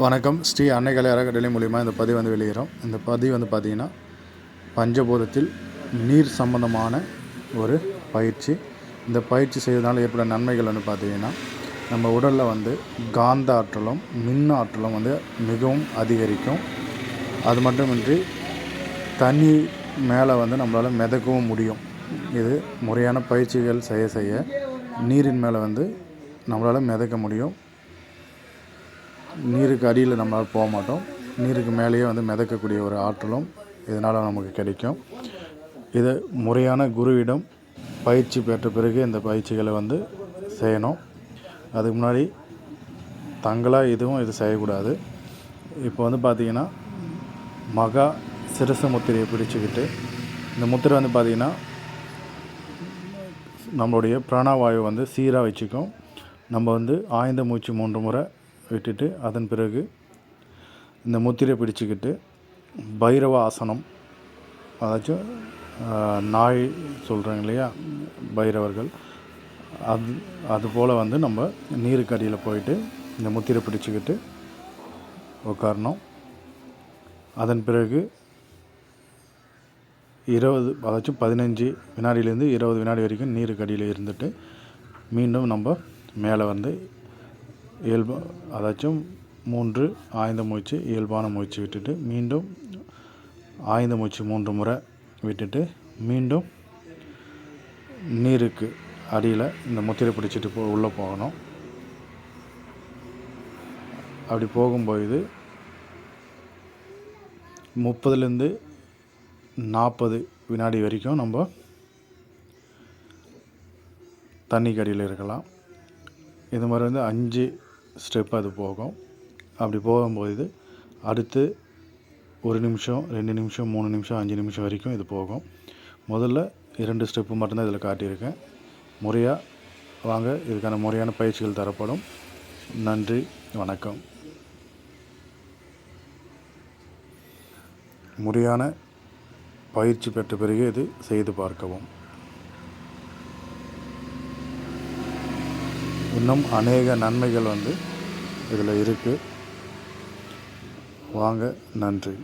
வணக்கம். ஸ்ரீ அன்னைகலை அறக்கட்டளை மூலிமா இந்த பதிவு வந்து வெளியிடுறோம் இந்த பதிவு வந்து பார்த்திங்கன்னா பஞ்சபூதத்தில் நீர் சம்பந்தமான ஒரு பயிற்சி. இந்த பயிற்சி செய்வதனால ஏற்பட நன்மைகள் வந்து பார்த்திங்கன்னா நம்ம உடலில் வந்து காந்த ஆற்றலும் மின் ஆற்றலும் வந்து மிகவும் அதிகரிக்கும். அது மட்டுமின்றி தண்ணி மேலே வந்து நம்மளால் மிதக்கவும் முடியும். இது முறையான பயிற்சிகள் செய்ய செய்ய நீரின் மேலே வந்து நம்மளால் மிதக்க முடியும். நீருக்கு அடியில் நம்மளால் போக மாட்டோம். நீருக்கு மேலேயே வந்து மிதக்கக்கூடிய ஒரு ஆற்றலும் இதனால் நமக்கு கிடைக்கும். இதை முறையான குருவிடம் பயிற்சி பெற்ற பிறகு இந்த பயிற்சிகளை வந்து செய்யணும். அதுக்கு முன்னாடி தங்களாக இதுவும் இது செய்யக்கூடாது. இப்போ வந்து பார்த்திங்கன்னா மகா சிரச முத்திரையை பிடிச்சிக்கிட்டு இந்த முத்திரை வந்து பார்த்திங்கன்னா நம்மளுடைய பிராணவாயு வந்து சீராக வச்சுக்கும். நம்ம வந்து ஆய்ந்த மூச்சு மூன்று முறை விட்டுட்டு அதன் பிறகு இந்த முத்திரை பிடிச்சிக்கிட்டு பைரவ ஆசனம் அதாச்சும் நாய் சொல்கிறாங்க இல்லையா பைரவர்கள். அது அதுபோல் வந்து நம்ம நீருக்கடியில் போயிட்டு இந்த முத்திரை பிடிச்சிக்கிட்டு உட்காரணும் அதன் பிறகு இருபது அதாச்சும் பதினஞ்சு வினாடியிலேருந்து இருபது வினாடி வரைக்கும் நீருக்கடியில் இருந்துட்டு மீண்டும் நம்ம மேலே வந்து இயல்பு அதாச்சும் மூன்று ஆய்ந்த மூச்சு இயல்பான மூச்சு விட்டுட்டு மீண்டும் ஆய்ந்த மூச்சு மூன்று முறை விட்டுட்டு மீண்டும் நீருக்கு அடியில் இந்த முத்திரை பிடிச்சிட்டு போ உள்ளே போகணும். அப்படி போகும்போது முப்பதுலேருந்து நாற்பது வினாடி வரைக்கும் நம்ம தண்ணிக்கு அடியில் இருக்கலாம். இது மாதிரி வந்து அஞ்சு ஸ்டெப் அது போகும். அப்படி போகும்போது அடுத்து ஒரு நிமிஷம் ரெண்டு நிமிஷம் மூணு நிமிஷம் அஞ்சு நிமிஷம் வரைக்கும் இது போகும். முதல்ல இரண்டு ஸ்டெப்பு மட்டும்தான் இதில் காட்டியிருக்கேன். முறையாக வாங்க இதுக்கான முறையான பயிற்சிகள் தரப்படும். நன்றி வணக்கம். முறையான பயிற்சி பெற்ற பிறகு இது செய்து பார்க்கவும். இன்னும் அநேக நன்மைகள் வந்து இதில் இருக்குது. வாங்க நன்றி.